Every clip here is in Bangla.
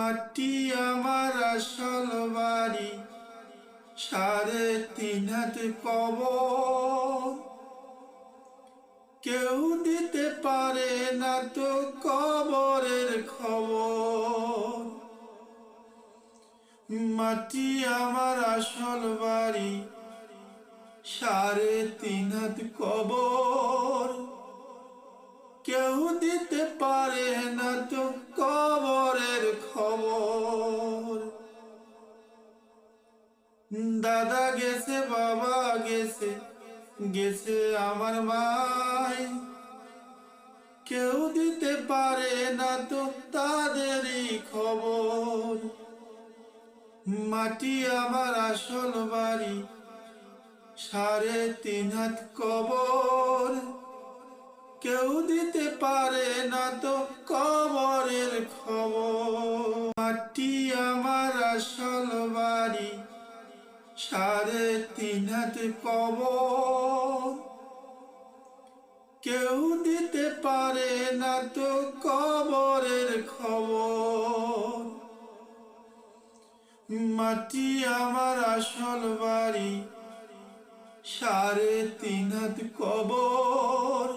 মাটি আমার আসল বাড়ি। সাড়ে তিন হাত কব কেউ দিতে পারে না তো কবরের খবর। মাটি আমার আসল বাড়ি। সাড়ে তিন হাত কবর। কেউ দিতে পারে দাদা গেছে, বাবা গেছে গেছে আমার মাই কেউ দিতে পারে না তো তাদেরই খবর। মাটি আমার আসল বাড়ি, সাড়ে তিন হাত কবর। কেউ দিতে পারে না তো কবরের খবর। হাত কবর। কেউ দিতে পারে না তো কবরের খবর। মাটি আমার আসল বাড়ি, সাড়ে তিন হাত কবর।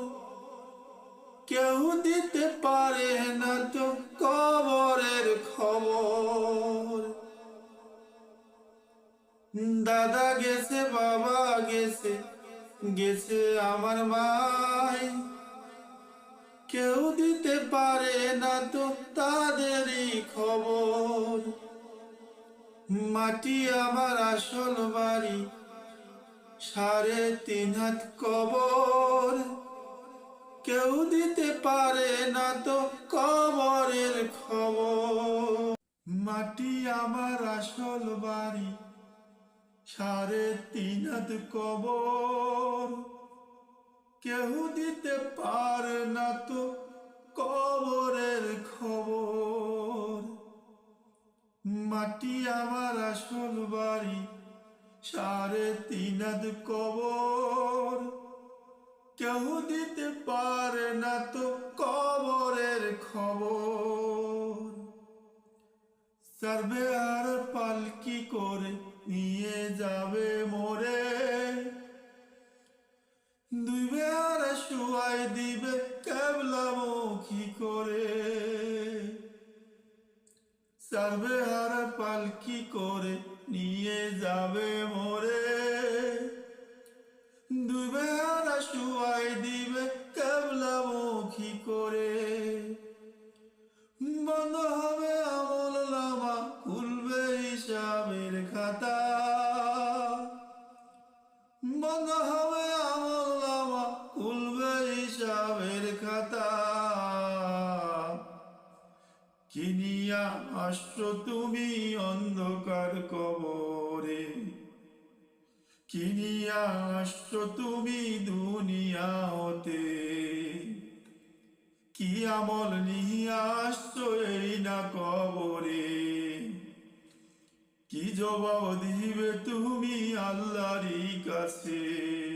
কেউ দিতে পারে না তো গেছে, বাবা গেছে গেছে আমার মাই কেউ দিতে পারে না তো তাদেরই খবর। মাটি আমার আসল বাড়ি, সাড়ে তিন হাত কবর। কেউ দিতে পারে না তো কবরের খবর। মাটি আমার আসল বাড়ি সাড়ে তিন কবর। কেউ দিতে পারে না তো কবরের খবর। মাটি আমার আসল বাড়ি, সাড়ে তিন কবর। কেউ দিতে পারে না তো কবরের খবর। সার্ভে আর পালকি করে নিয়ে যাবে মোরে। দুই বেয়ার শুয়াই দিবে কেবলামুখী করে। সার্বে আর পালকি করে নিয়ে যাবে মোরে। কিনিয়া আসছো তুমি অন্ধকার কবরে? কিনিয়া আসছো তুমি দুনিয়া হতে? কি আমল নিয়ে আসছো এই না কবরে? কি জবাব দিবে তুমি আল্লাহরই কাছে?